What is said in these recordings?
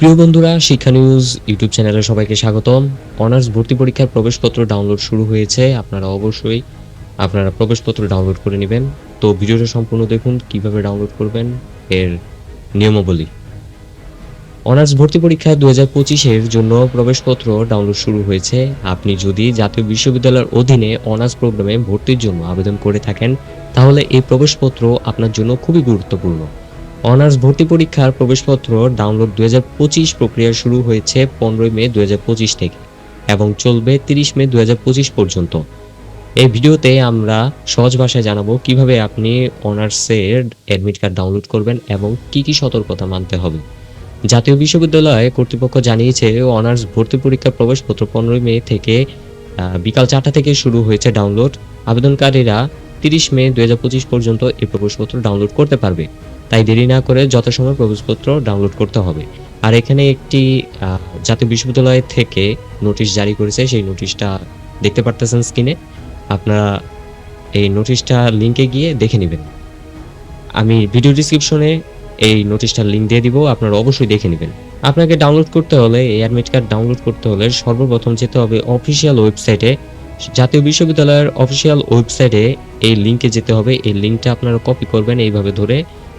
প্রিয় বন্ধুরা, শিক্ষা নিউজ ইউটিউব চ্যানেলে সবাইকে স্বাগতম। অনার্স ভর্তি পরীক্ষার প্রবেশপত্র ডাউনলোড শুরু হয়েছে। আপনারা অবশ্যই আপনারা প্রবেশপত্র ডাউনলোড করে নেবেন। তো ভিডিওটা সম্পূর্ণ দেখুন, কীভাবে ডাউনলোড করবেন এর নিয়মাবলী। অনার্স ভর্তি পরীক্ষা দু হাজার পঁচিশের জন্য প্রবেশপত্র ডাউনলোড শুরু হয়েছে। আপনি যদি জাতীয় বিশ্ববিদ্যালয়ের অধীনে অনার্স প্রোগ্রামে ভর্তির জন্য আবেদন করে থাকেন, তাহলে এই প্রবেশপত্র আপনার জন্য খুবই গুরুত্বপূর্ণ। অনার্স ভর্তি পরীক্ষার প্রবেশপত্র ডাউনলোড দুই হাজার পঁচিশ প্রক্রিয়া শুরু হয়েছে পনেরোই মে দু হাজার পঁচিশ থেকে এবং চলবে তিরিশ মে দু হাজার পঁচিশ পর্যন্ত। এই ভিডিওতে আমরা সহজ ভাষায় জানাব কীভাবে আপনি অনার্সের অ্যাডমিট কার্ড ডাউনলোড করবেন এবং কি কি সতর্কতা মানতে হবে। জাতীয় বিশ্ববিদ্যালয় কর্তৃপক্ষ জানিয়েছে অনার্স ভর্তি পরীক্ষার প্রবেশপত্র পনেরোই মে থেকে বিকাল চারটা থেকে শুরু হয়েছে ডাউনলোড। আবেদনকারীরা তিরিশ মে দুই হাজার পঁচিশ পর্যন্ত এই প্রবেশপত্র ডাউনলোড করতে পারবে। তাই দেরি না করে যথাসময় প্রবেশপত্র ডাউনলোড করতে হবে। আর এখানে একটি জাতীয় বিশ্ববিদ্যালয় থেকে নোটিশ জারি করেছে, সেই নোটিশটা দেখতে পারতেছেন স্ক্রিনে আপনারা এই নোটিশটা লিঙ্কে গিয়ে দেখে নেবেন। আমি ভিডিও ডিসক্রিপশনে এই নোটিশটার লিঙ্ক দিয়ে দিব, আপনারা অবশ্যই দেখে নেবেন। আপনাকে ডাউনলোড করতে হলে, এই অ্যাডমিট কার্ড ডাউনলোড করতে হলে সর্বপ্রথম যেতে হবে অফিসিয়াল ওয়েবসাইটে জাতীয় বিশ্ববিদ্যালয়ের অফিসিয়াল ওয়েবসাইটে এই লিঙ্কে যেতে হবে, এই লিঙ্কটা আপনারা কপি করবেন, এইভাবে ধরে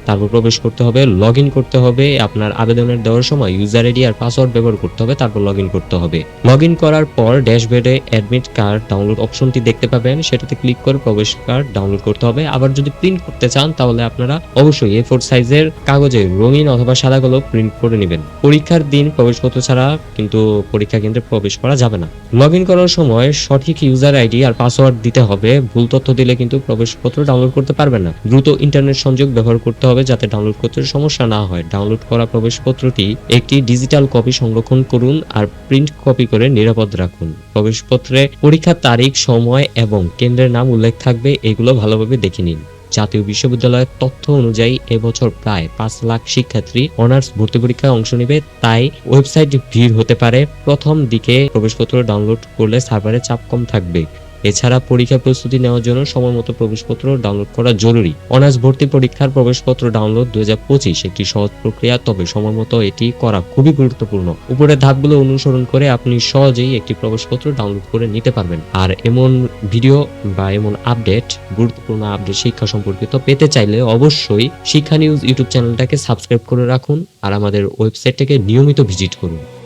তারপর প্রবেশ করতে হবে লগ করতে হবে, আপনার আবেদনের দেওয়ার সময় ইউজার আইডি আর পাসওয়ার্ড ব্যবহার করতে হবে, তারপর লগ করতে হবে। লগ করার পর ড্যাশবোর্ডে অ্যাডমিট কার্ড ডাউনলোড অপশনটি দেখতে পাবেন, সেটাতে ক্লিক করে প্রবেশ কার্ড ডাউনলোড করতে হবে। আবার যদি প্রিন্ট করতে চান, তাহলে আপনারা অবশ্যই এ ফোর সাইজের কাগজে রঙিন অথবা সাদা কালো প্রিন্ট করে নেবেন। পরীক্ষার দিন প্রবেশপত্র ছাড়া কিন্তু পরীক্ষা কেন্দ্রে প্রবেশ করা যাবে না। লগ করার সময় সঠিক ইউজার আইডি আর পাসওয়ার্ড দিতে হবে, ভুল তথ্য দিলে কিন্তু প্রবেশপত্র ডাউনলোড করতে পারবেন না। দ্রুত ইন্টারনেট সংযোগ ব্যবহার করতে হবে যাতে ডাউনলোড করতে সমস্যা না হয়। ডাউনলোড করা প্রবেশপত্রটি একটি ডিজিটাল কপি সংরক্ষণ করুন আর প্রিন্ট কপি করে নিরাপদ রাখুন। প্রবেশপত্রে পরীক্ষার তারিখ, সময় এবং কেন্দ্রের নাম উল্লেখ থাকবে, এগুলো ভালোভাবে দেখে নিন। জাতীয় বিশ্ববিদ্যালয়ের তথ্য অনুযায়ী এবছর প্রায় পাঁচ লাখ শিক্ষার্থী অনার্স ভর্তি পরীক্ষায় অংশ নেবে, তাই ওয়েবসাইট ভিড় হতে পারে। প্রথম দিকে প্রবেশপত্র ডাউনলোড করলে সার্ভারে চাপ কম থাকবে। এছাড়া পরীক্ষা প্রস্তুতি নেওয়ার জন্য সময়মতো প্রবেশপত্র ডাউনলোড করা জরুরি। অনার্স ভর্তি পরীক্ষার প্রবেশপত্র ডাউনলোড দু একটি সহজ প্রক্রিয়া, তবে সময়মতো এটি করা খুবই গুরুত্বপূর্ণ। উপরের ধাপগুলো অনুসরণ করে আপনি সহজেই একটি প্রবেশপত্র ডাউনলোড করে নিতে পারবেন। আর এমন ভিডিও বা এমন আপডেট গুরুত্বপূর্ণ আপডেট শিক্ষা সম্পর্কিত পেতে চাইলে অবশ্যই শিক্ষা নিউজ ইউটিউব চ্যানেলটাকে সাবস্ক্রাইব করে রাখুন আর আমাদের ওয়েবসাইটটাকে নিয়মিত ভিজিট করুন।